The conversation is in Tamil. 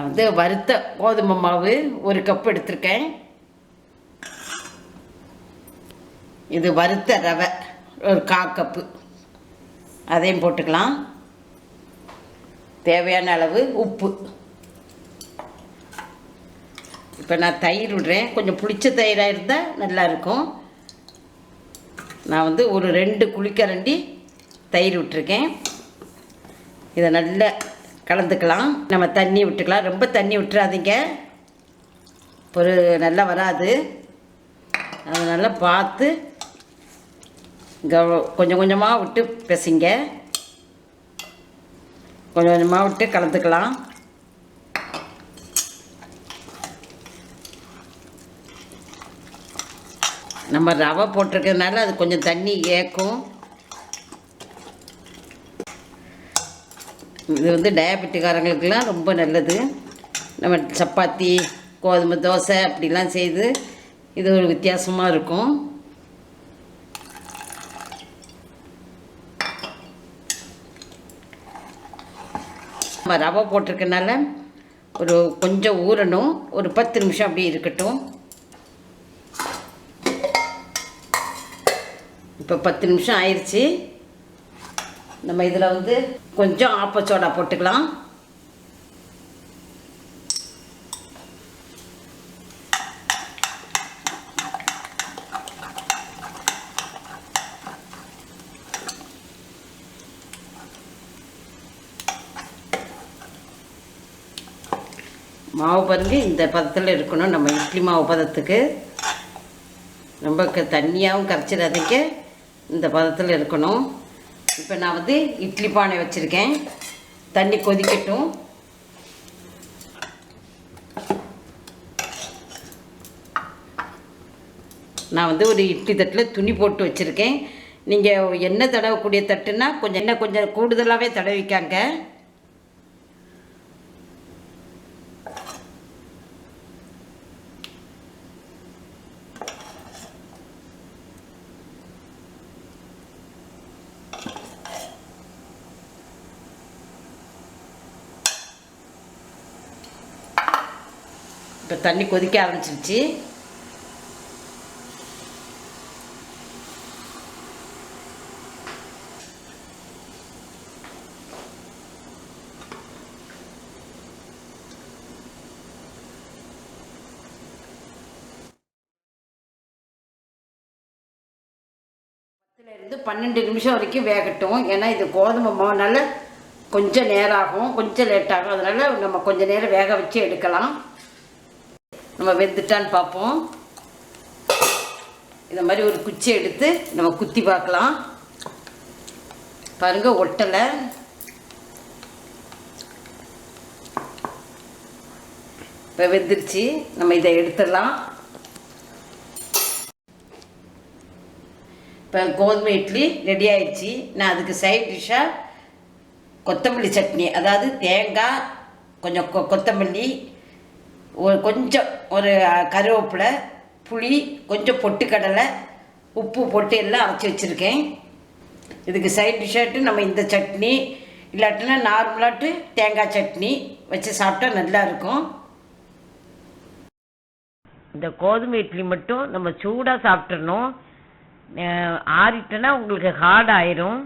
நான் வந்து வறுத்த கோதுமை மாவு ஒரு கப் எடுத்திருக்கேன். இது வறுத்த ரவை ஒரு கா கப்பு அதையும் போட்டுக்கலாம். தேவையான அளவு உப்பு. இப்போ நான் தயிர் விடுறேன். கொஞ்சம் புளிச்ச தயிராக இருந்தால் நல்லாயிருக்கும் நான் வந்து ஒரு ரெண்டு குளிக்கரண்டி தயிர் விட்டுருக்கேன். இதை நல்லா கலந்துக்கலாம். நம்ம தண்ணி விட்டுக்கலாம். ரொம்ப தண்ணி விட்டுறாதீங்க. ஒரு நல்லா வராது. அதை நல்லா பார்த்து கவ கொஞ்சம் கொஞ்சமாக விட்டு பிசைங்க. கொஞ்சம் கொஞ்சமாக விட்டு கலந்துக்கலாம். நம்ம ரவை போட்டிருக்கிறதுனால அது கொஞ்சம் தண்ணி ஏக்கும். இது வந்து டயபெட்டிக்காரங்களுக்கெல்லாம் ரொம்ப நல்லது. நம்ம சப்பாத்தி கோதுமை தோசை அப்படிலாம் செய்து இது ஒரு வித்தியாசமாக இருக்கும். நம்ம ரவை போட்டிருக்கனால ஒரு கொஞ்சம் ஊறணும். ஒரு பத்து நிமிஷம் அப்படியே இருக்கட்டும். இப்போ பத்து நிமிஷம் ஆயிடுச்சு நம்ம இதில் வந்து கொஞ்சம் ஆப்பச்சோடா போட்டுக்கலாம். மாவு பாருங்க இந்த பதத்தில் இருக்கணும் நம்ம இட்லி மாவு பதத்துக்கு. ரொம்ப க தண்ணியாகவும் கரைச்சிடாதீங்க. இந்த பதத்தில் இருக்கணும். இப்போ நான் வந்து இட்லி பானை வச்சுருக்கேன். தண்ணி கொதிக்கட்டும். நான் வந்து ஒரு இட்லி தட்டில் துணி போட்டு வச்சுருக்கேன். நீங்கள் எண்ணெய் தடவக்கூடிய தட்டுன்னா கொஞ்சம் எண்ணெய் கொஞ்சம் கூடுதலாகவே தடவிக்காங்க. இப்போ தண்ணி கொதிக்க ஆரம்பிச்சிருச்சு. இருந்து பன்னெண்டு நிமிஷம் வரைக்கும் வேகட்டும். ஏன்னா இது கோதுமை மாவுனால கொஞ்சம் நேரம் ஆகும். கொஞ்சம் லேட் ஆகும். நம்ம கொஞ்சம் நேரம் வேக வச்சு எடுக்கலாம். நம்ம வெந்துட்டான்னு பார்ப்போம். இந்த மாதிரி ஒரு குச்சி எடுத்து நம்ம குத்தி பார்க்கலாம். பாருங்க ஒட்டலை. இப்போ வெந்துருச்சு. நம்ம இதை எடுத்துடலாம். இப்போ கோதுமை இட்லி ரெடி ஆயிடுச்சு. நான் அதுக்கு சைட் டிஷ்ஷாக கொத்தமல்லி சட்னி அதாவது தேங்காய் கொஞ்சம் கொ கொத்தமல்லி ஒரு கொஞ்சம் ஒரு கருவேப்பிலை புளி கொஞ்சம் பொட்டுக்கடலை உப்பு போட்டு எல்லாம் அரைச்சி வச்சுருக்கேன். இதுக்கு சைட் டிஷ்ஷாட்டு நம்ம இந்த சட்னி இல்லாட்டினா நார்மலாட்டு தேங்காய் சட்னி வச்சு சாப்பிட்டா நல்லா இருக்கும். இந்த கோதுமை இட்லி மட்டும் நம்ம சூடாக சாப்பிட்றணும் ஆறிட்டனா உங்களுக்கு ஹார்ட் ஆயிரும்.